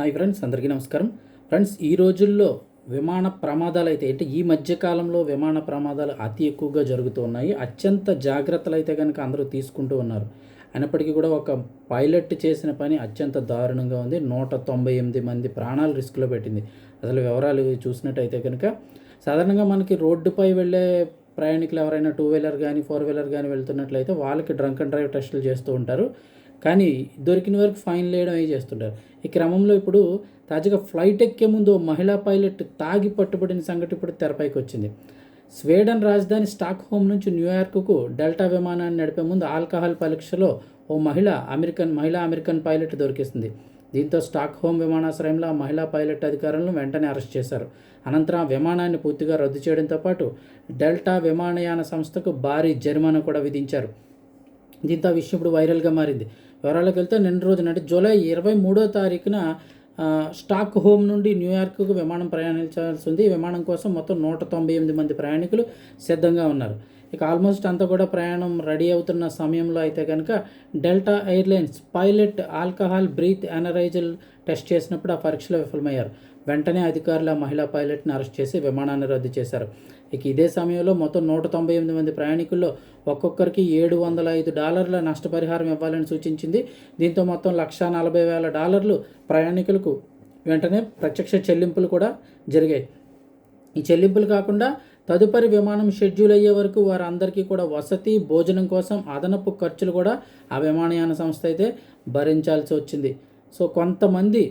Hi friends అందరికీ నమస్కారం. Friends ఈ రోజుల్లో విమాన ప్రమాదాలు అయితే అంటే ఈ మధ్యకాలంలో విమాన ప్రమాదాలు అతి ఎక్కువగా జరుగుతూ ఉన్నాయి. అత్యంత జాగ్రత్తలు అయితే కనుక అందరూ తీసుకుంటూ ఉన్నారు. అయినప్పటికీ కూడా ఒక పైలట్ చేసిన పని అత్యంత దారుణంగా ఉంది. నూట తొంభై ఎనిమిది మంది ప్రాణాలు రిస్క్లో పెట్టింది. అసలు వివరాలు చూసినట్టయితే కనుక సాధారణంగా మనకి రోడ్డుపై వెళ్ళే ప్రయాణికులు ఎవరైనా టూ వీలర్ కానీ ఫోర్ వీలర్ కానీ వెళ్తున్నట్లయితే వాళ్ళకి డ్రంక్ అండ్ డ్రైవ్ టెస్టులు చేస్తూ ఉంటారు. కానీ దొరికిన వరకు ఫైన్ వేయడం అవి చేస్తుంటారు? ఈ క్రమంలో ఇప్పుడు తాజాగా ఫ్లైట్ ఎక్కే ముందు ఓ మహిళా పైలట్ తాగి పట్టుబడిన సంఘటన ఇప్పుడు తెరపైకి వచ్చింది. స్వీడన్ రాజధాని స్టాక్ హోమ్ నుంచి న్యూయార్క్కు డెల్టా విమానాన్ని నడిపే ముందు ఆల్కహాల్ పరీక్షలో ఓ మహిళ అమెరికన్ మహిళా అమెరికన్ పైలట్ దొరికిస్తుంది దీంతో స్టాక్ హోమ్ విమానాశ్రయంలో ఆ మహిళా పైలట్ అధికారులను వెంటనే అరెస్ట్ చేశారు. అనంతరం ఆ విమానాన్ని పూర్తిగా రద్దు చేయడంతో పాటు డెల్టా విమానయాన సంస్థకు భారీ జరిమానా కూడా విధించారు. దీంతో ఆ విషయం ఇప్పుడు వైరల్గా మారింది. వివరాలకు వెళ్తే నిన్న రోజున అంటే జూలై ఇరవై మూడో తారీఖున స్టాక్ హోమ్ నుండి న్యూయార్క్కు విమానం ప్రయాణించాల్సి ఉంది. ఈ విమానం కోసం మొత్తం నూట తొంభై ఎనిమిది మంది ప్రయాణికులు సిద్ధంగా ఉన్నారు. ఇక ఆల్మోస్ట్ అంతా కూడా ప్రయాణం రెడీ అవుతున్న సమయంలో అయితే కనుక Delta Airlines pilot alcohol breath analyser test చేసినప్పుడు ఆ పరీక్షలో విఫలమయ్యారు. వెంటనే అధికారులు ఆ మహిళా పైలట్ని అరెస్ట్ చేసి విమానాన్ని రద్దు చేశారు. ఇక ఇదే సమయంలో మొత్తం నూట తొంభై ఎనిమిది మంది ప్రయాణికుల్లో ఒక్కొక్కరికి ఏడు వందల ఐదు డాలర్ల నష్టపరిహారం ఇవ్వాలని సూచించింది. దీంతో మొత్తం లక్షా నలభై వేల డాలర్లు ప్రయాణికులకు వెంటనే ప్రత్యక్ష చెల్లింపులు కూడా జరిగాయి. ఈ చెల్లింపులు కాకుండా తదుపరి విమానం షెడ్యూల్ అయ్యే వరకు వారందరికీ కూడా వసతి భోజనం కోసం అదనపు ఖర్చులు కూడా ఆ విమానయాన సంస్థ అయితే భరించాల్సి వచ్చింది. సో కొంతమంది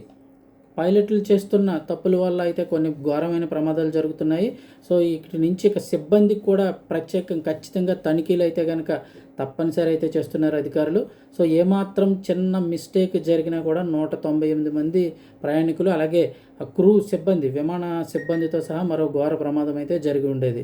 పైలట్లు చేస్తున్న తప్పుల వల్ల అయితే కొన్ని ఘోరమైన ప్రమాదాలు జరుగుతున్నాయి. సో ఇక్కడి నుంచి ఇక సిబ్బందికి కూడా ప్రత్యేకం ఖచ్చితంగా తనిఖీలు అయితే కనుక తప్పనిసరి అయితే చేస్తున్నారు అధికారులు. సో ఏమాత్రం చిన్న మిస్టేక్ జరిగినా కూడా నూట తొంభై ఎనిమిది మంది ప్రయాణికులు అలాగే క్రూ సిబ్బంది విమాన సిబ్బందితో సహా మరో ఘోర ప్రమాదం అయితే జరిగి ఉండేది.